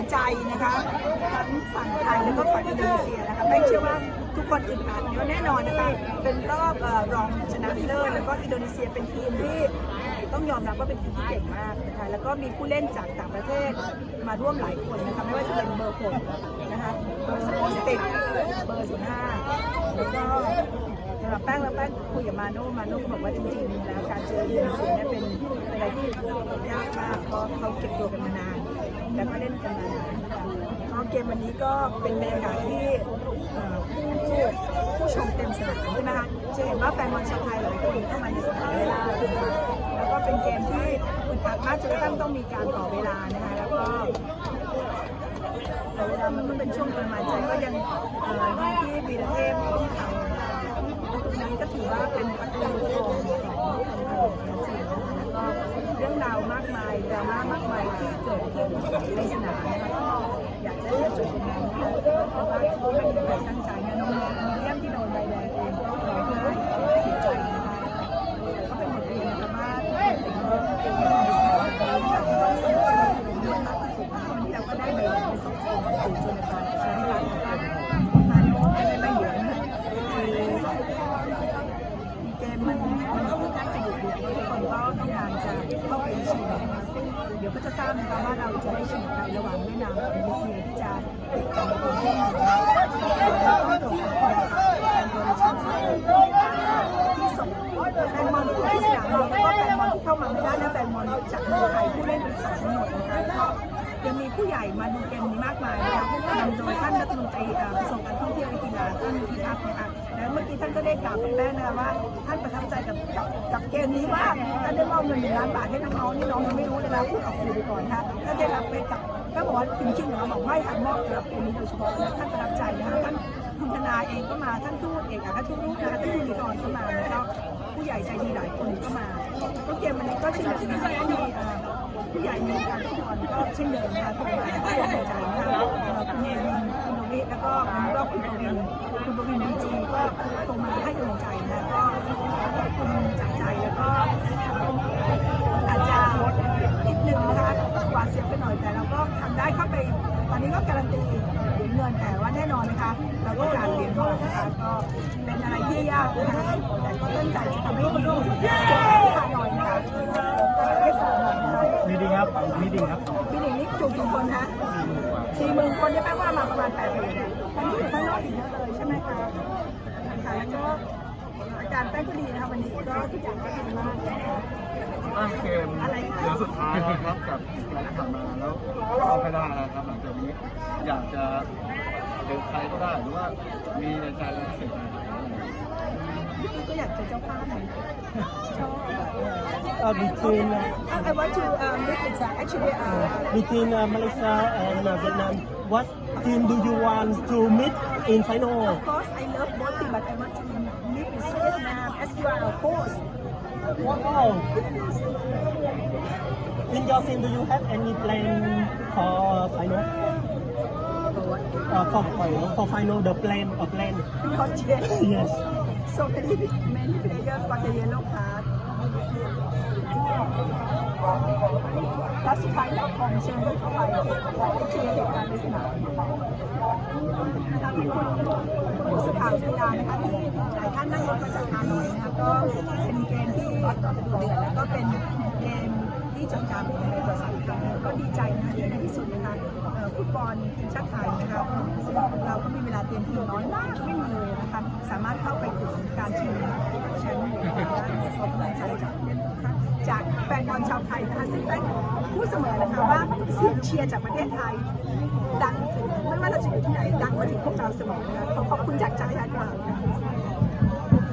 วใจนะคะทั้งฝั่งไทยแล้วก็ฝั่งอินโดนีเซียนะคะแป้งเชื่อว่าทุกคนอึดอัดแล้วแน่นอนนะคะเป็นรอบรองชนะเลิศแล้วก็อินโดนีเซียเป็นทีมที่ต้องยอมรับว่าเป็นทีมที่เก่งมากนะคะแล้วก็มีผู้เล่นจากต่างประเทศมาร่วมหลายคนนะคะไม่ว่าจะเป็นเบอร์หกนะคะเบอร์สิบเบอร์สิบห้าแล้วก็สำหรับแป้งแล้วแป้งคุยกับมาโน่มาโน่ก็บอกว่าจริงๆแล้วการเจออินโดนีเซียเนี่ยเป็นอะไรที่ยากมากเพราะเขาเก็บตัวกันมานาน แล้วก็เล่นกันนาะคะก็เกมวันนี้ก็เป็นบรรยากาศที่ผู้ผู้ชมเต็มสนามใช่ไหมคะจะเห็นว่าแฟนบอลชาวไทยหลายคนเข้ามาในสนามเวลานะคะแล้วก็เป็นเกมที่อึดอัดมากจนกระทั่งต้องมีการต่อเวลานะคะแล้วก็แต่เวลามันก็เป็นช่วงประมาณใจก็ยังที่วีรเทพต้องทำตรงนี้ก็ถือว่าเป็นประตูทองของของจีนแล้วก็ากมายดราม่ามากมายที่เกิดขึ้นในสนามนะคะก็อยากจะให้จบงานนะคะเพราะว่าเขาไม่ได้ตั้งใจ ไปชิงนะคะซึ่งเดี๋ยวก็จะทราบนะคะว่าเราจะได้ชิงกันระหว่างเวียดนามกับอินโดนีเซียที่จะติดกันในคนที่หนึ่งนะคะแล้วก็ตกของคนแฟนบอลชาวไทยที่ส่งแฟนบอลที่สนามเราแล้วก็แฟนบอลที่เข้ามาไม่ได้และแฟนบอลจากเมืองไทยผู้เล่นเป็นสองหมดนะคะยังมีผู้ใหญ่มาดูเกมนี้มากมายนะคะผู้นำโดยท่านรัฐมนตรีกระทรวงการท่องเที่ยวและกีฬาท่านพิทักษ์นะคะแล้วเมื่อกี้ท่านก็ได้กล่าวกับแป้งนะคะว่าท่านประทับใจกับ เกมนี้มากท่าได้มอบเงินหนึ่งล้านบาทให้น้องๆนี่น้องยังไม่รู้เลยนะพูดออกสื่อไปก่อนนะคะท่าได้รับไปกับก็บอกว่าจริงๆเราบอกไม่ค่ะมอบสำหรับเกมนี้โดยเฉพาะนะท่านประทับใจนะคะท่านคุณธนาเองก็มาท่านทูตเอกอัครราชทูตนะคะท่านคุณนิกรก็มาแล้วก็ผู้ใหญ่ใจดีหลายคนก็มาก็เกมวันนี้ก็เช่นเดียวกันก็มีผู้ใหญ่ในวงการฟุตบอลก็เช่นเดิมนะคะทุกคนให้กำลังใจนะคะคุณเนวินคุณโนวิแล้วก็คุณก็คุณปวินดีจีก็โทรมาให้กำลังใจนะก็ขอบคุณจากใจแล้วก็ อาจจะนิดนึงนะคะหวาดเสียวไปหน่อยแต่เราก็ทำ ได้เข้าไปตอนนี้ก็การันตีเหรียญเงินแต่ว่าแน่นอนนะคะ เราก็การเหรียญทองนะคะก็เป็นอะไรที่ยากนะคะแต่ก็ตั้งใจจะทำให้ดีที่สุดจบที่ผ่านหน่อยนะคะก็เรียกสองหน่อยนะคะมีดีครับมีดีครับปีหนึ่งนี่จุกี่คนคะสี่หมื่นคนเนี่ยแปลว่ามาประมาณแปดหมื่นตอนนี้อยู่ข้างนอกอีกเยอะเลยใช่ไหมคะค่ะแล้วก็อา การแป้งก็ดีนะคะวันนี้ก็ทุกอย่างก็ดีมากนะคะตั้งเกมเดี๋ยวสุดท้ายแล้วครับกับการที่ผ่านมาแล้วก็เอาไปได้แล้วครับหลังจากนี้อยากจะเจอใครก็ได้หรือว่ามีในใจเป็นพิเศษไหมก็อยากจะเจ้าภาพเหมือนกันชอบแบบ uh, between uh, I want to um, make it uh, actually uh, between uh, Malaysia and uh, Vietnam. What team do you want to meet in final? of course I love both but I want to meet with Vietnam as you are a host Wow. In your team, do you have any plan for final? for what Uh, for final, for final, the plan, a plan. not yet Yes. so many many players got the yellow card แล้วสุดท้ายเราคองเชิญเข้าไปและไปเชียร์เหตุการณ์ในสนามนะคะขอบคุณคุณผู้สื่อข่าวกีฬานะคะที่หลายท่านนั่งรถมาจากฮานอยนะคะก็เป็นเกมที่ดูเดือดแล้วก็เป็นเกมที่จดจำในประวัติศาสตร์ ฟุตบอลทีมชาติไทยนะคะซึ่งเราก็มีเวลาเตรียมทีมน้อยมากไม่มีเลยนะคะสามารถเข้าไปถึงการชิงแชมป์หรียญทองได้ขอบกำลังใจจากนะคะจากแฟนบอลชาวไทยนะคะซึ่งได้พูดเสมอนะคะว่าเสียงเชียร์จากประเทศไทยดังไม่ว่าเราจะอยู่ที่ไหนดังมาถึงพวกเราเสมอนะคะขอขอบคุณจากใจค่ะ